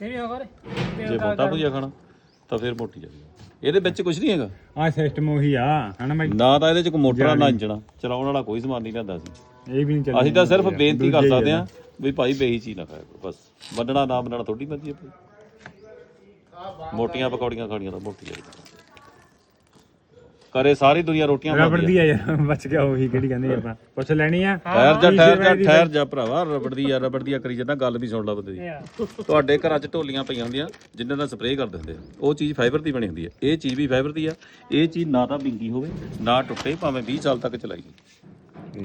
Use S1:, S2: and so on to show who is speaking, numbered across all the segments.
S1: ਵੀ ਹੋਗਾ
S2: ਜੇ ਮੋਟਾ ਭੁਜੀਆ ਖਾਣਾ ਤਾਂ ਫਿਰ ਮੋਟੀ ਜਾਊਗੀ ਇਹਦੇ ਵਿੱਚ ਕੁਝ ਨਹੀਂ ਹੈਗਾ?
S3: ਆ ਸਿਸਟਮ ਉਹੀ ਆ ਹਨਾ ਬਾਈ?
S2: ਨਾ ਤਾਂ ਇਹਦੇ ਚ ਕੋਈ ਮੋਟਰ ਨਾ ਇੰਜਣਾ। ਚਲਾਉਣ ਵਾਲਾ ਕੋਈ ਸਮਾਨ ਨਹੀਂ ਲੈਂਦਾ ਸੀ।
S3: ਇਹ ਵੀ ਨਹੀਂ ਚੱਲਦਾ
S2: ਅਸੀਂ ਤਾਂ ਸਿਰਫ ਬੇਨਤੀ ਕਰ ਸਕਦੇ ਆ ਵੀ ਭਾਈ ਬੇਹੀ ਚੀਜ਼ ਨਾ ਖਾਇਆ ਕਰੋ, ਬਸ। ਮੰਨਣਾ ਨਾ ਮੰਨਣਾ ਥੋੜੀ ਮਰਜ਼ੀ ਹੈ ਭਾਈ। ਮੋਟੀਆਂ ਪਕੌੜੀਆਂ ਖਾਣੀਆਂ ਤਾਂ ਮੋਟੀ ਚਾਹੀਦੀ ਕਰੇ ਸਾਰੀ ਦੁਨੀਆ ਰੋਟੀਆਂ
S3: ਰਬੜ ਦੀ ਆ। ਯਾਰ ਬਚ ਗਿਆ ਉਹੀ ਕਿਹੜੀ ਕਹਿੰਦੇ ਆਪਾਂ। ਪੁੱਛ ਲੈਣੀ ਆ।
S2: ਠਹਿਰ ਜਾ ਠਹਿਰ ਜਾ ਠਹਿਰ ਜਾ ਭਰਾਵਾ ਰਬੜ ਦੀ ਆ ਰਬੜ ਦੀ ਆ ਕਰੀ ਜਾਂਦਾ ਗੱਲ ਵੀ ਸੁਣ ਲਾ ਬੰਦੇ ਦੀ। ਤੁਹਾਡੇ ਘਰਾਂ 'ਚ ਢੋਲੀਆਂ ਪਈਆਂ ਹੁੰਦੀਆਂ ਜਿਨ੍ਹਾਂ ਨਾਲ ਸਪਰੇਅ ਕਰ ਦਿੰਦੇ ਆ। ਉਹ ਚੀਜ਼ ਫਾਈਬਰ ਦੀ ਬਣੀ ਹੁੰਦੀ ਹੈ ਇਹ ਚੀਜ਼ ਵੀ ਫਾਈਬਰ ਦੀ ਆ। ਇਹ ਚੀਜ਼ ਨਾ ਤਾਂ ਬਿੰਗੀ ਹੋਵੇ ਨਾ ਟੁੱਟੇ ਭਾਵੇਂ 20 ਸਾਲ ਤੱਕ ਚਲਾਈ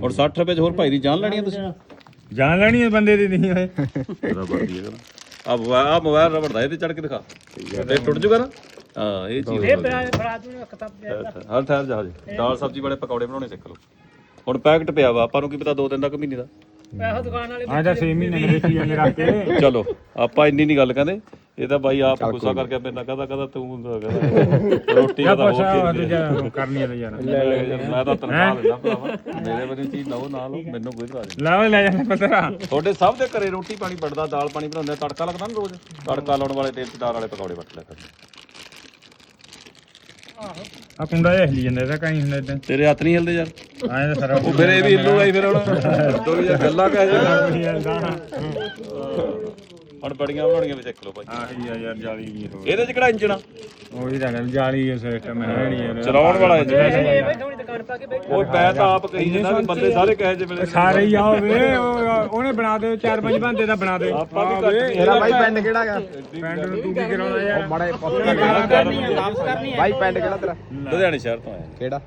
S2: ਹੁਣ 60 ਰੁਪਏ 'ਚ ਹੋਰ ਭਾਈ ਦੀ ਜਾਨ ਲੈਣੀ ਆ ਤੁਸੀਂ?
S3: ਜਾਣ ਲੈਣੀ ਆ ਬੰਦੇ ਦੀ ਨਹੀਂ ਹੋਏ।
S2: ਰਬੜ ਦੀ ਆ। ਆ ਮੋਬਾਈਲ ਰਬੜ ਦਾ ਇਹਦੇ ਚੜ ਕੇ ਦਿਖਾ। ਤੇ ਟੁੱਟ ਜੂਗਾ ਨਾ? ਹਾਂ ਇਹ ਚੀਜ਼
S1: ਇਹ ਬਣਾ ਫੜਾ ਦੂੰ ਕਿਤਾਬ
S2: ਹਰ ਠਹਿਰ ਜਾ ਹਜੇ ਦਾਲ ਸਬਜ਼ੀ ਵਾਲੇ ਪਕੌੜੇ ਬਣਾਉਣੇ ਸਿੱਖ ਲਓ। ਹੁਣ ਪੈਕਟ ਪਿਆ ਵਾ ਆਪਾਂ ਨੂੰ ਕੀ ਪਤਾ ਦੋ ਦਿਨ ਤੱਕ ਮਹੀਨੇ ਦਾ।
S1: ਪੈਸਾ ਦੁਕਾਨ ਵਾਲੇ
S3: ਆ ਤਾਂ 6 ਮਹੀਨੇ ਦੇ ਵੇਚੀ ਜਾਂਦੇ ਰੱਖ ਕੇ।
S2: ਚਲੋ ਆਪਾਂ ਇੰਨੀ ਨਹੀਂ ਗੱਲ ਕਹਿੰਦੇ। ਇਹ ਤਾਂ ਬਾਈ ਆਪ ਗੁੱਸਾ ਕਰਕੇ ਮੇਰੇ ਨਾਲ ਕਹਦਾ ਕਹਦਾ ਤੂੰ ਹੁੰਦਾ ਕਹਿੰਦਾ ਰੋਟੀ ਦਾ ਤਾਂ
S3: ਪੁੱਛ
S2: ਹੋਰ
S3: ਆ
S2: ਕੀ
S3: ਦੂਜਾ ਕਰਨੀ ਆ ਤਾਂ ਯਾਰ
S2: ਮੈਂ ਤਾਂ ਤਨਖਾਹ ਲੈਂਦਾ ਭਰਾਵਾ। ਮੇਰੇ ਵੱਲੋਂ ਚੀਜ਼ ਲਓ ਨਾ ਲਓ ਮੈਨੂੰ ਕੋਈ ਇਤਰਾਜ਼ ਨਹੀਂ।
S3: ਲੈ ਓਏ ਲੈ ਜਾ ਪਤਰਾ।
S2: ਤੁਹਾਡੇ ਸਭ ਦੇ ਘਰੇ ਰੋਟੀ ਪਾਣੀ ਬਣਦਾ ਦਾਲ ਪਾਣੀ ਬਣਾਉਂਦੇ ਆ, ਤੜਕਾ ਲੱਗਦਾ ਨਾ ਰੋਜ਼? ਤੜਕਾ ਲਾਉਣ ਵਾਲੇ ਤੇਲ ਚ ਦਾਲ ਵਾਲੇ ਪਕੌੜੇ ਵੱਟ ਲਿਆ ਕਰਦੇ
S3: ਆ ਕੁੰਡਾ ਜਿਹਾ ਹਿੱਲੀ ਜਾਂਦਾ ਇਹਦਾ ਕਾਈ ਹੁੰਦਾ ਇਦਾਂ
S2: ਤੇਰੇ ਹੱਥ ਨਹੀਂ ਹਿਲਦੇ ਯਾਰ।
S3: ਆਏ ਤਾਂ ਸਾਰਾ
S2: ਉਹ ਫਿਰ ਇਹ ਵੀ ਹਿੱਲੂਗਾ ਹੀ ਫਿਰ ਹੁਣ। ਦੋ ਯਾਰ ਗੱਲਾਂ ਕਹਿ ਜਾ। ਹੁਣ ਬੜੀਆਂ ਬਣਾਉਣੀਆਂ ਵੀ ਸਿੱਖ ਲਓ ਭਾਈ
S3: ਆਹੀ ਆ ਯਾਰ ਜਾਲੀ ਵੀ ਹੋ
S2: ਇਹਦੇ ਚ ਕਿਹੜਾ ਇੰਜਣ ਆ?
S3: ਉਹੀ ਤਾਂ ਗੱਲ ਜਾਲੀ ਸਿਸਟਮ ਹੈ ਨਹੀਂ ਯਾਰ।
S2: ਚਲਾਉਣ ਵਾਲਾ ਇੰਜਣ
S1: ਪਾ
S2: ਤਾਂ ਆਪ ਕਹੀ ਜਾਂਦਾ ਵੀ ਬੰਦੇ ਸਾਰੇ ਕਹੇ ਜੇ ਵੇਲੇ
S3: ਸਾਰੇ ਹੀ ਆਓ ਵੇ ਉਹ ਉਹਨੇ ਬਣਾ ਦੇ ਚਾਰ ਪੰਜ ਬੰਦੇ ਦਾ ਬਣਾ ਦੇ।
S2: ਆਪਾਂ ਵੀ ਘੱਟ ਨਹੀਂ
S4: ਤੇਰਾ ਬਾਈ ਪਿੰਡ ਕਿਹੜਾ ਗਾ
S3: ਪਿੰਡ ਨੂੰ ਤੂੰ ਕੀ ਕਰਾਉਣਾ ਯਾਰ।
S4: ਮਾੜਾ ਪੁੱਤ ਬਾਈ ਪਿੰਡ ਕਿਹੜਾ ਤੇਰਾ?
S2: ਲੁਧਿਆਣੇ ਸ਼ਹਿਰ ਤੋਂ ਆਇਆ।
S4: ਕਿਹੜਾ?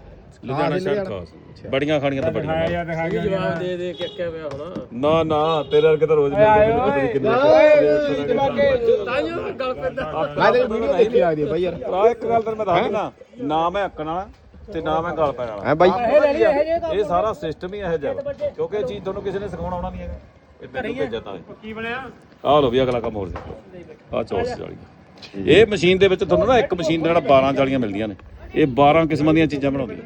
S2: ਲੁਧਿਆਣਾ ਸ਼ਹਿਰ ਤੋਂ ਬੜੀਆਂ ਖਾਣੀਆਂ ਤਾਂ ਬੜੀਆਂ
S3: ਦਿਖਾਇਆ ਯਾਰ ਦਿਖਾ ਗਿਆ
S1: ਦੇ ਦੇ ਕਿ ਕਿਆ ਹੋਇਆ ਹੁਣ?
S2: ਨਾ ਨਾ ਤੇਰੇ ਵਰਗੇ ਤਾਂ ਰੋਜ਼ ਮਿਲਦੇ ਨੇ
S1: ਤਾਈਓ ਗੱਲ ਪੈਂਦਾ।
S4: ਮੈਂ ਤੇਰੀ ਵੀਡੀਓ ਦੇਖੀ ਲੱਗਦੀ ਆ ਬਾਈ ਯਾਰ।
S2: ਆ ਇੱਕ ਗੱਲ ਤੈਨੂੰ ਮੈਂ ਦੱਸ ਦਿੰਦਾ ਨਾ ਮੈਂ ਹੱਕਣ ਵਾਲਾ ਤੇ ਨਾ ਮੈਂ ਗਲ ਪੈਣ ਵਾਲਾ।
S4: ਹੈ ਬਾਈ?
S1: ਇਹ ਲੈ ਲਈ ਇਹ ਜੇ
S2: ਇਹ ਸਾਰਾ ਸਿਸਟਮ ਹੀ ਇਹੋ ਜਿਹਾ ਵਾ। ਕਿਉਂਕਿ ਇਹ ਚੀਜ਼ ਤੁਹਾਨੂੰ ਕਿਸੇ ਨੇ ਸਿਖਾਉਣਾ ਆਉਣਾ ਨਹੀਂ ਹੈਗਾ। ਇਹ ਤੈਨੂੰ ਭੇਜਿਆ ਤਾਂ
S3: ਕੀ ਬਣਿਆ?
S2: ਆਹ ਲੋ ਵੀ ਅਗਲਾ ਕੰਮ ਹੋਰ ਦੇਖੋ। ਆ ਚੌਰਸ ਜਾਲੀ ਇਹ ਮਸ਼ੀਨ ਦੇ ਵਿੱਚ ਤੁਹਾਨੂੰ ਨਾ ਇੱਕ ਮਸ਼ੀਨ ਦੇ ਨਾਲ 12 ਜਾਲੀਆਂ ਮਿਲਦੀਆਂ ਨੇ। ਇਹ 12 ਕਿਸਮਾਂ ਦੀਆਂ ਚੀਜ਼ਾਂ ਬਣਾਉਂਦੀ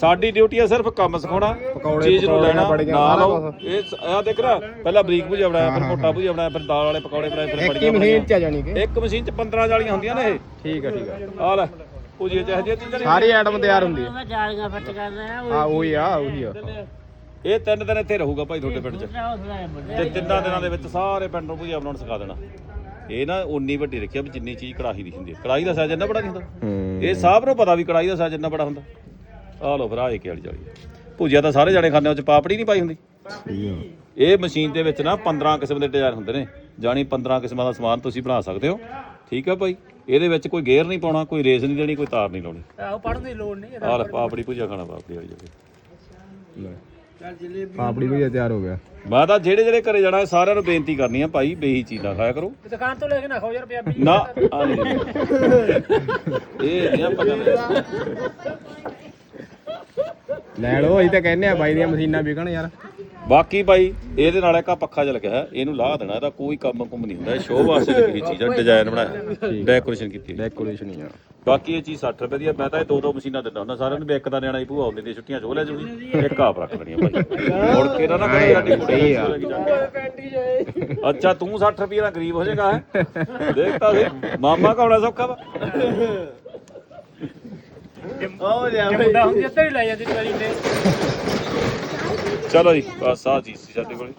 S2: ਸਾਡੀ ਡਿਊਟੀ ਹੈ ਸਿਰਫ ਕੰਮ ਸਿਖਾਉਣਾ ਚੀਜ਼ ਨੂੰ
S4: ਪਕੌੜੇ,
S2: ਲੈਣਾ
S4: ਬੜੀਆਂ,
S2: ਨਾ
S4: ਸਾਰਾ
S2: ਲਓ ਇਹ ਆ ਦੇਖ ਰਾ ਪਹਿਲਾਂ ਬਰੀਕ ਭੁਜਿਆ ਬਣਾਇਆ ਫਿਰ ਮੋਟਾ ਭੁਜਿਆ ਬਣਾਇਆ ਫਿਰ ਦਾਲ ਵਾਲੇ ਪਕੌੜੇ ਬਣਾਏ ਫਿਰ
S4: ਇੱਕ
S2: ਬੜੀਆਂ
S4: ਹੀ
S2: ਬਣਾਈਆਂ।
S4: ਮਸ਼ੀਨ ਚ ਆ ਜਾਣੀ ਕਿ?
S2: ਇੱਕ ਮਸ਼ੀਨ 'ਚ 15 ਜਾਲੀਆਂ ਹੁੰਦੀਆਂ ਨੇ ਇਹ।
S4: ਠੀਕ ਆ ਠੀਕ ਆ।
S2: ਆ ਲੈ। ਇਹੋ ਚੀਜ਼ਾਂ
S4: ਸਾਰੀ ਆਈਟਮ ਤਿਆਰ ਹੁੰਦੀ ਆ
S1: ਮੈਂ ਜਾਲੀਆਂ ਫੱਟ ਕਰਦਾ ਆ
S4: ਹਾਂ ਉਹੀ ਆ ਉਹੀ ਆ।
S2: ਇਹ ਤਿੰਨ ਦਿਨ ਇੱਥੇ ਰਹੂਗਾ ਭਾਈ ਤੁਹਾਡੇ ਪਿੰਡ 'ਚ।
S1: ਉਹ
S2: ਤੇ ਤਿੰਨਾਂ ਦਿਨਾਂ ਦੇ ਵਿੱਚ ਸਾਰੇ ਪਿੰਡ ਨੂੰ ਭੁਜੀਆ ਬਣਾਉਣਾ ਸਿਖਾ ਦੇਣਾ। ਇਹ ਨਾ ਉਨੀ ਵੱਡੀ ਰੱਖਿਆ ਵੀ ਜਿੰਨੀ ਚੀਜ਼ ਕੜਾਹੀ ਦੀ ਹੁੰਦੀ ਹੈ। ਕੜਾਹੀ ਦਾ ਸਾਈਜ਼ ਇੰਨਾ ਬੜਾ ਨਹੀਂ ਹੁੰਦਾ। ਇਹ ਸਭ ਨੂੰ ਪਤਾ ਵੀ ਕੜਾਹੀ ਦਾ ਸਾਈਜ਼ ਇੰਨਾ ਬੜਾ ਹੁੰਦਾ। ਆ ਲਓ ਫਿਰ ਆ ਇੱਕ ਵਾਲੀ ਜਾਲੀ। ਭੁਜੀਆ ਤਾਂ ਸਾਰੇ ਜਾਣੇ ਖਾਂਦੇ ਉਹ ਚ ਪਾਪੜੀ ਨਹੀਂ ਪਾਈ ਹੁੰਦੀ। ਇਹ ਮਸ਼ੀਨ ਦੇ ਵਿੱਚ ਨਾ 15 ਕਿਸਮ ਦੇ ਡਿਜ਼ਾਈਨ ਹੁੰਦੇ ਨੇ। ਜਾਣੀ 15 ਕਿਸਮਾਂ ਦਾ ਸਮਾਨ ਤੁਸੀਂ ਬਣਾ ਸਕਦੇ ਹੋ। ਠੀਕ ਹੈ ਭਾਈ? ਇਹਦੇ ਵਿੱਚ ਕੋਈ ਗੇਅਰ ਨਹੀਂ ਪਾਉਣਾ ਕੋਈ ਰੇਸ ਨਹੀਂ ਦੇਣੀ ਕੋਈ ਤਾਰ ਨਹੀਂ ਲਾਉਣੀ।
S1: ਆਹੋ ਪੜਨ ਦੀ ਲੋੜ ਨਹੀਂ
S2: ਆਹ ਲੈ ਪਾਪੜੀ ਭੁਜੀਆ ਖਾਣਾ ਪਾਪੜੀ ਵਾਲੀ ਜਾਲੀ
S4: ਪਾਪੜੀ ਵੀ ਤਿਆਰ ਹੋ ਗਿਆ।
S2: ਮੈਂ ਤਾਂ ਜਿਹੜੇ ਜਿਹੜੇ ਘਰੇ ਜਾਣਾ ਸਾਰਿਆਂ ਨੂੰ ਬੇਨਤੀ ਕਰਨੀ ਆ ਭਾਈ ਬੇਹੀ ਚੀਜ਼ ਖਾਇਆ ਕਰੋ।
S1: ਦੁਕਾਨ ਤੋਂ ਲੈ ਕੇ ਨਾ ਖਾਓ ਯਾਰ ਪੰਜਾਬੀ
S2: ਨਾ ਆ ਨਹੀਂ। ਇਹ ਨਹੀਂ ਕਹਿੰਦੇ।
S4: ਲੈ ਲਓ ਅਸੀਂ ਤਾਂ ਕਹਿੰਦੇ ਆ ਬਾਈ ਦੀਆਂ ਮਸ਼ੀਨਾਂ ਵਿਕਣ ਯਾਰ।
S2: ਬਾਕੀ ਭਾਈ ਇਹਦੇ ਨਾਲ ਇੱਕ ਪੱਖਾ ਜਿਹਾ ਲੱਗਿਆ ਹੈ, ਇਹਨੂੰ ਲਾਹ ਦੇਣਾ ਇਹਦਾ ਕੋਈ ਕੰਮ ਕੁੰਮ ਨਹੀਂ ਹੁੰਦਾ ਇਹ ਸ਼ੋਅ ਵਾਸਤੇ ਲੱਗੀ ਚੀਜ਼ ਹੈ ਡਿਜ਼ਾਈਨ ਬਣਾਇਆ ਡੈਕੋਰੇਸ਼ਨ ਕੀਤੀ ਹੋਈ।
S4: ਡੈਕੋਰੇਸ਼ਨ ਹੀ ਆ।
S2: ਬਾਕੀ ਇਹ ਚੀਜ਼ 60 ਰੁਪਏ ਦੀ ਆ ਮੈਂ ਤਾਂ ਇਹ ਦੋ ਦੋ ਮਸ਼ੀਨਾਂ ਦਿੰਦਾ ਹੁੰਦਾ ਸਾਰਿਆਂ ਨੂੰ ਵੀ ਇੱਕ ਦਾ ਨਿਆਣਾ ਹੀ ਭੂਆ ਆਉਂਦੀ ਦੀ ਛੁੱਟੀਆਂ ਚੋ ਲੈ ਜੂਗੀ ਇੱਕ ਆਪ ਰੱਖ ਲੈਣੀ ਆ ਭਾਈ ਮੁੜ ਕੇ ਨਾ ਨਾ ਕਰੇ ਸਾਡੀ ਕੁੜੀ ਜਾਣੀ। ਅੱਛਾ ਤੂੰ 60 ਰੁਪਏ ਨਾਲ ਗਰੀਬ ਹੋ ਜਾਏਗਾ ਹੈ? ਦੇਖਤਾ ਸੀ ਮਾਮਾ ਕੌਣਾ ਸੌਖਾ ਵਾ।
S1: ਜੇ ਮੁੰਡਾ ਹੁੰਦੀ ਤੇ ਹੀ ਲੈ ਜਾਂਦੀ ਵਾਰੀ ਤੇ।
S2: ਚਲੋ ਜੀ ਬਸ ਆ ਚੀਜ਼ ਸੀ ਸਾਡੇ ਕੋਲੇ।